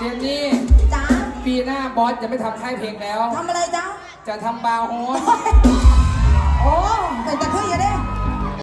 เจนนี่จ้าปีหน้าบอสจะไม่ทำค่ายเพลงแล้ว ทำอะไรจ้าจะทำบาร์โฮส โอ้